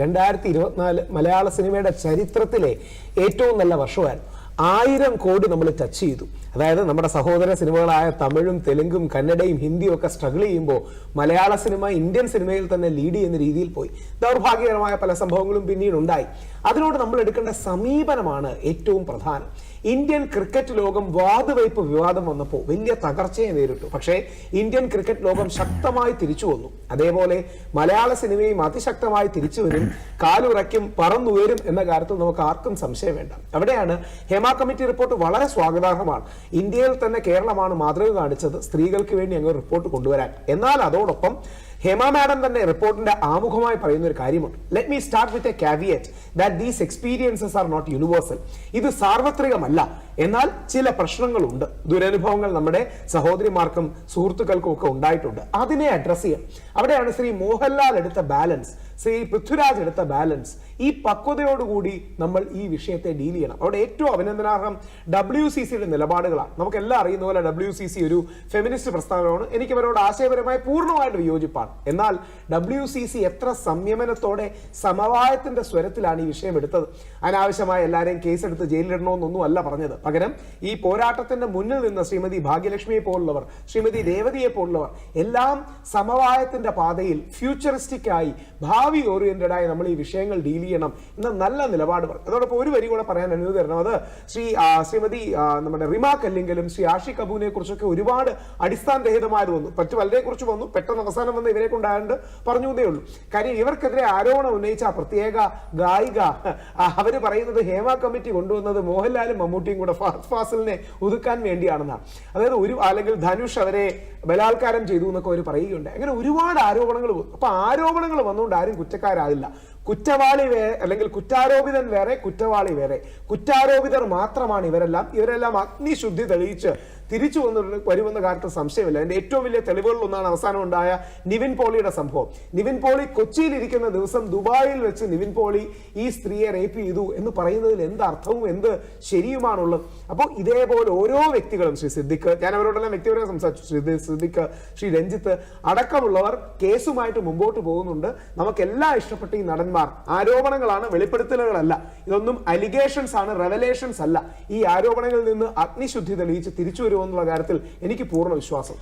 രണ്ടായിരത്തി ഇരുപത്തിനാല് മലയാള സിനിമയുടെ ചരിത്രത്തിലെ ഏറ്റവും നല്ല വർഷമായിരുന്നു. ആയിരം കോടി നമ്മൾ ടച്ച് ചെയ്തു. അതായത് നമ്മുടെ സഹോദര സിനിമകളായ തമിഴും തെലുങ്കും കന്നഡയും ഹിന്ദിയും ഒക്കെ സ്ട്രഗിൾ ചെയ്യുമ്പോൾ മലയാള സിനിമ ഇന്ത്യൻ സിനിമയിൽ തന്നെ ലീഡ് ചെയ്യുന്ന രീതിയിൽ പോയി. ദൗർഭാഗ്യകരമായ പല സംഭവങ്ങളും പിന്നീട് ഉണ്ടായി അതിനോട് നമ്മൾ എടുക്കേണ്ട സമീപനമാണ് ഏറ്റവും പ്രധാനം. ഇന്ത്യൻ ക്രിക്കറ്റ് ലോകം വാതുവയ്പ് വിവാദം വന്നപ്പോൾ വലിയ തകർച്ചയെ നേരിട്ടു. പക്ഷേ ഇന്ത്യൻ ക്രിക്കറ്റ് ലോകം ശക്തമായി തിരിച്ചു വന്നു. അതേപോലെ മലയാള സിനിമയും അതിശക്തമായി തിരിച്ചു വരും. കാലുറയ്ക്കും പറന്നുയരും എന്ന കാര്യത്തിൽ നമുക്ക് ആർക്കും സംശയം വേണ്ട. അവിടെയാണ് ഹേമ കമ്മിറ്റി റിപ്പോർട്ട് വളരെ സ്വാഗതാർഹമാണ്. ഇന്ത്യയിൽ തന്നെ കേരളമാണ് മാതൃക കാണിച്ചത്. സ്ത്രീകൾക്ക് വേണ്ടി അങ്ങ് റിപ്പോർട്ട് കൊണ്ടുവരാൻ. എന്നാൽ അതോടൊപ്പം ഹേമ മാഡം തന്നെ റിപ്പോർട്ടിന്റെ ആമുഖമായി പറയുന്ന ഒരു കാര്യമുണ്ട്. Let me start with a caveat that these experiences are not universal ഇത് സാർവത്രികമല്ല. എന്നാൽ ചില പ്രശ്നങ്ങളുണ്ട്. ദുരനുഭവങ്ങൾ നമ്മുടെ സഹോദരിമാർക്കും സുഹൃത്തുക്കൾക്കും ഒക്കെ ഉണ്ടായിട്ടുണ്ട്. അതിനെ അഡ്രസ് ചെയ്യാം. അവിടെയാണ് ശ്രീ മോഹൻലാൽ എടുത്ത ബാലൻസ് ശ്രീ പൃഥ്വിരാജ് എടുത്ത ബാലൻസ് ഈ പക്വതയോടുകൂടി നമ്മൾ ഈ വിഷയത്തെ ഡീൽ ചെയ്യണം. അവിടെ ഏറ്റവും അഭിനന്ദനാർഹം ഡബ്ല്യു സി സിയുടെ നിലപാടുകളാണ്. നമുക്കെല്ലാം അറിയുന്ന പോലെ ഡബ്ല്യു സി സി ഒരു ഫെമിനിസ്റ്റ് പ്രസ്ഥാനമാണ് എനിക്ക് അവരോട് ആശയപരമായി പൂർണമായിട്ട് വിയോജിപ്പാണ്. എന്നാൽ ഡബ്ല്യു സി സി എത്ര സംയമനത്തോടെ സമവായത്തിന്റെ സ്വരത്തിലാണ് ഈ വിഷയം എടുത്തത്. അനാവശ്യമായ എല്ലാവരെയും കേസെടുത്ത് ജയിലിലിടണമെന്നൊന്നും അല്ല പറഞ്ഞത്. പകരം ഈ പോരാട്ടത്തിന്റെ മുന്നിൽ നിന്ന് ശ്രീമതി ഭാഗ്യലക്ഷ്മിയെ പോലുള്ളവർ ശ്രീമതി രേവതിയെ പോലുള്ളവർ എല്ലാം സമവായത്തിന്റെ പാതയിൽ ഫ്യൂച്ചറിസ്റ്റിക് ആയി ഭാവി ഓറിയന്റഡ് ആയി നമ്മൾ ഈ വിഷയങ്ങൾ ഡീൽ ചെയ്യണം എന്ന നല്ല നിലപാട് പറഞ്ഞു അതോടൊപ്പം ഒരു വരി കൂടെ പറയാൻ അനുമതി തരണം. അത് ശ്രീ ശ്രീമതി നമ്മുടെ റിമ അല്ലെങ്കിലും ശ്രീ ആഷി കപൂറിനെ കുറിച്ചൊക്കെ ഒരുപാട് അടിസ്ഥാനരഹിതമായത് വന്നു. മറ്റു പലരെ കുറിച്ച് വന്നു. പെട്ടെന്ന് അവസാനം വന്ന് ഇവരെ കൊണ്ടായതുകൊണ്ട് പറഞ്ഞു എന്നേ ഉള്ളൂ. കാര്യം ഇവർക്കെതിരെ ആരോപണം ഉന്നയിച്ച പ്രത്യേക ഗായിക അവർ പറയുന്നത് ഹേമ കമ്മിറ്റി കൊണ്ടുവന്നത് മോഹൻലാലും മമ്മൂട്ടിയും കൂടെ ഫാസിലിനെ ഒതുക്കാൻ വേണ്ടിയാണെന്നാണ് അതായത് ഒരു അല്ലെങ്കിൽ ധനുഷ് അവരെ ബലാത്കാരം ചെയ്തു എന്നൊക്കെ അവർ പറയുകയുണ്ട് അങ്ങനെ ഒരുപാട് ആരോപണങ്ങൾ അപ്പൊ ആരോപണങ്ങൾ വന്നുകൊണ്ട് ആരും കുറ്റക്കാരാകില്ല. കുറ്റവാളി വേ അല്ലെങ്കിൽ കുറ്റാരോപിതൻ വേറെ കുറ്റവാളി വേറെ. കുറ്റാരോപിതർ മാത്രമാണ് ഇവരെല്ലാം. ഇവരെല്ലാം അഗ്നിശുദ്ധി തെളിയിച്ച് തിരിച്ചു വന്നു വരുമെന്ന കാര്യത്തിൽ സംശയമില്ല. എന്റെ ഏറ്റവും വലിയ തെളിവുകളിൽ ഒന്നാണ് അവസാനം ഉണ്ടായ നിവിൻ പോളിയുടെ സംഭവം. നിവിൻ പോളി കൊച്ചിയിൽ ഇരിക്കുന്ന ദിവസം ദുബായിൽ വെച്ച് നിവിൻ പോളി ഈ സ്ത്രീയെ റേപ്പ് ചെയ്തു എന്ന് പറയുന്നതിൽ എന്ത് അർത്ഥവും എന്ത് ശരിയുമാണുള്ളത്? അപ്പോൾ ഇതേപോലെ ഓരോ വ്യക്തികളും ശ്രീ സിദ്ദിഖ് ഞാൻ അവരോടെല്ലാം വ്യക്തിപരമായി സംസാരിച്ചു. ശ്രീ സിദ്ദിഖ് ശ്രീ രഞ്ജിത്ത് അടക്കമുള്ളവർ കേസുമായിട്ട് മുമ്പോട്ട് പോകുന്നുണ്ട്. നമുക്കെല്ലാം ഇഷ്ടപ്പെട്ട ഈ നടന്മാർ ആരോപണങ്ങളാണ് വെളിപ്പെടുത്തലുകളല്ല. ഇതൊന്നും അലിഗേഷൻസ് ആണ് റെവലേഷൻസ് അല്ല. ഈ ആരോപണങ്ങളിൽ നിന്ന് അഗ്നിശുദ്ധി തെളിയിച്ച് തിരിച്ചു വരുമെന്നുള്ള കാര്യത്തിൽ എനിക്ക് പൂർണ വിശ്വാസം.